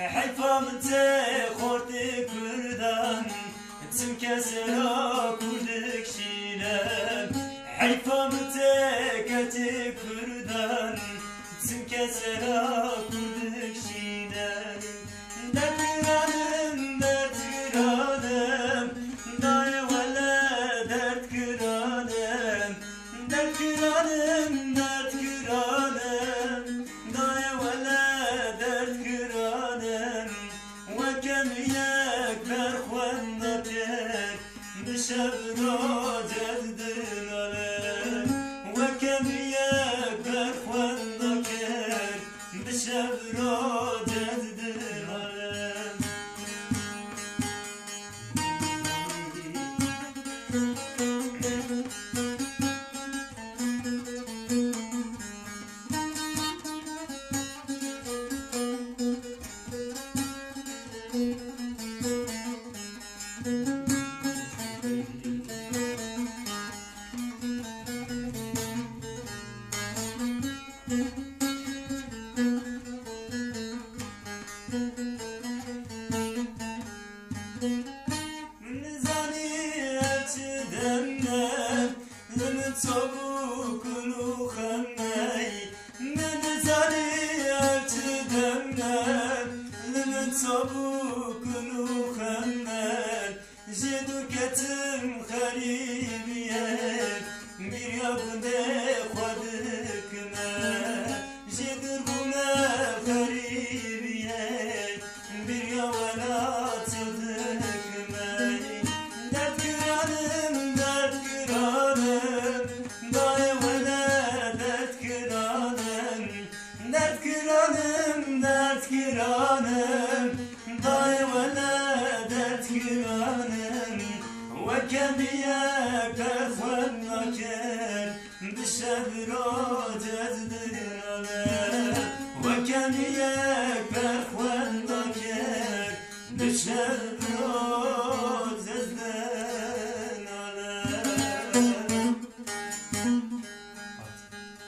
حيفا من تخورت كردان تمكسر كردك شينا حيفا من تكت كردان تمكسر كردك شينا Bişevro cezdin alem, Ve kem yekber khwendatek, Bişevro çabuk ulu xəmməy Mənə zəli əlçi dəmdən Lümün çabuk ulu xəmmər Jedu gətim xərim Kıranım, dert kıranım Daye vele dert kıranım Ve kemiye kefven naker Dışarı cezdirane Ve kemiye